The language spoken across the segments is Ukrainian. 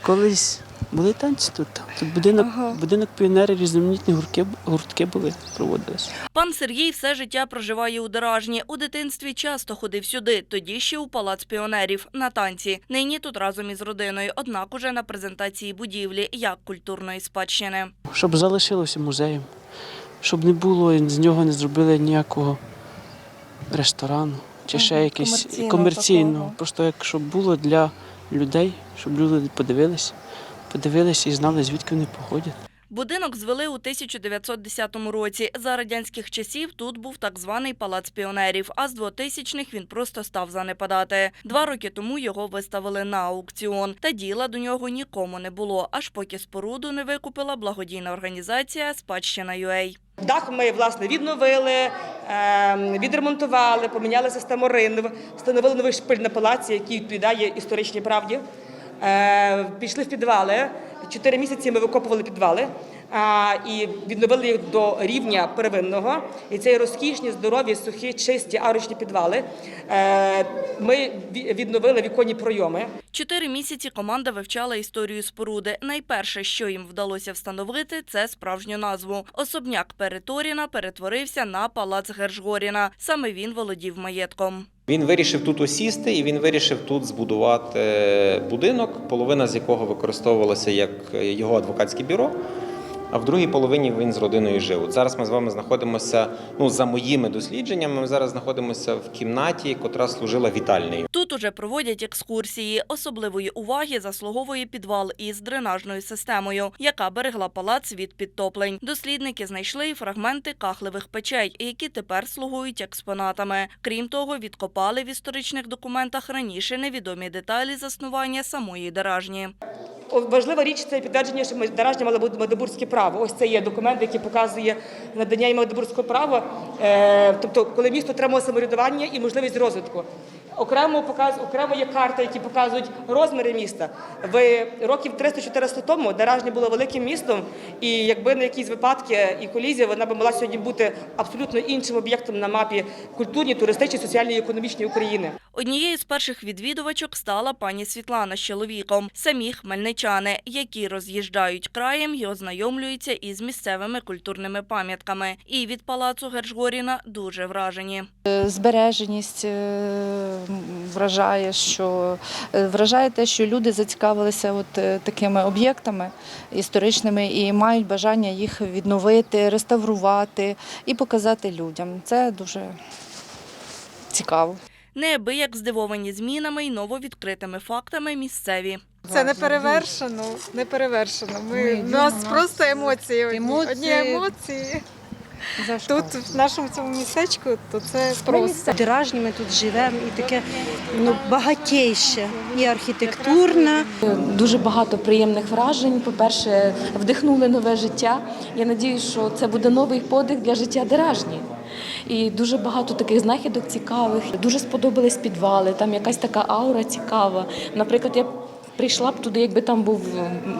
Колись були танці тут. Тут будинок, будинок піонерів, різноманітні гуртки, гуртки були, проводилися. Пан Сергій все життя проживає у Деражні. У дитинстві часто ходив сюди, тоді ще у палац піонерів на танці. Нині тут разом із родиною, однак уже на презентації будівлі як культурної спадщини. Щоб залишилося музеєм, щоб не було, з нього не зробили ніякого ресторану чи ще якийсь комерційного комерційного. Просто як щоб було для людей, щоб люди подивилися, подивилися і знали, звідки вони походять. Будинок звели у 1910 році. За радянських часів тут був так званий палац піонерів, а з 2000-х він просто став занепадати. Два роки тому його виставили на аукціон, та діла до нього нікому не було, аж поки споруду не викупила благодійна організація Спадщина UA. Дах ми власне відновили, відремонтували, поміняли систему ринв, встановили новий шпиль на палаці, який відповідає історичній правді. Е, Пішли в підвали. Чотири місяці ми викопували підвали і відновили їх до рівня первинного. І це розкішні, здорові, сухі, чисті арочні підвали. Е, Ми відновили віконні пройоми. Чотири місяці команда вивчала історію споруди. Найперше, що їм вдалося встановити, це справжню назву. Особняк Переторіна перетворився на палац Гершгоріна. Саме він володів маєтком. Він вирішив тут осісти і він вирішив тут збудувати е, будинок, половина з якого використовувалася як е, його адвокатське бюро. А в другій половині він з родиною жив. От зараз ми з вами знаходимося. Ну за моїми дослідженнями, ми зараз знаходимося в кімнаті, котра служила вітальнею. Тут уже проводять екскурсії. Особливої уваги заслуговує підвал із дренажною системою, яка берегла палац від підтоплень. Дослідники знайшли фрагменти кахлевих печей, які тепер слугують експонатами. Крім того, відкопали в історичних документах раніше невідомі деталі заснування самої деражні. Важлива річ це підтвердження, що Даражня мала бути Магдебурзьке право. Ось це є документ, який показує надання їм Магдебурзького права, е, тобто коли місто отримало самоврядування і можливість розвитку. Окремо показ, окремо є карта, які показують розміри міста. В років 300-400 тому Даражня було великим містом, і якби на якісь випадки і колізія, вона би могла сьогодні бути абсолютно іншим об'єктом на мапі культурній, туристичній, соціальній і економічній України. Однією з перших відвідувачок стала пані Світлана з чоловіком, самі хмельничани, які роз'їжджають краєм і ознайомлюються із місцевими культурними пам'ятками. І від палацу Гершгоріна дуже вражені. Збереженість е, вражає, що е, вражає те, що люди зацікавилися от е, такими об'єктами історичними і мають бажання їх відновити, реставрувати і показати людям. Це дуже цікаво. Неабияк здивовані змінами й нововідкритими фактами місцеві. Це не перевершено, не перевершено. Ми, Ми у нас просто емоції. одні. Емоції. Одні емоції. Тут, в нашому цьому містечку, то це просто. Диражні ми тут живемо і таке ну, багатейше, і архітектурне. Дуже багато приємних вражень. По-перше, вдихнули нове життя. Я надіюсь, що це буде новий подих для життя Деражні. І дуже багато таких знахідок цікавих. Дуже сподобались підвали, там якась така аура цікава. Наприклад, я прийшла б туди, якби там був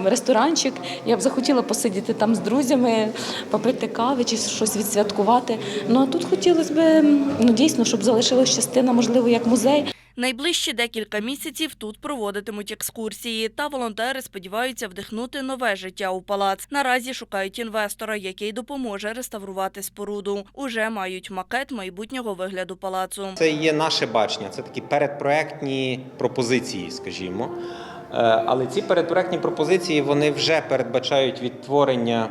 ресторанчик, я б захотіла посидіти там з друзями, попити кави чи щось відсвяткувати. Ну а тут хотілося б ну, дійсно, щоб залишилась частина, можливо, як музей. Найближчі декілька місяців тут проводитимуть екскурсії, та волонтери сподіваються вдихнути нове життя у палац. Наразі шукають інвестора, який допоможе реставрувати споруду. Уже мають макет майбутнього вигляду палацу. Це є наше бачення, це такі передпроектні пропозиції, скажімо. Е, Але ці передпроектні пропозиції вони вже передбачають відтворення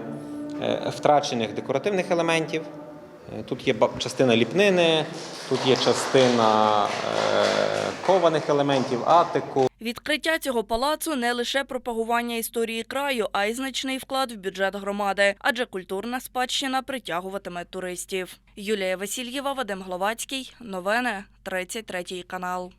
е, втрачених декоративних елементів. Е, Тут є частина ліпнини, тут є частина е, елементів, атику. Відкриття цього палацу не лише пропагування історії краю, а й значний вклад в бюджет громади, адже культурна спадщина притягуватиме туристів. Юлія Васильєва, Вадим Гловацький. Новини 33 канал.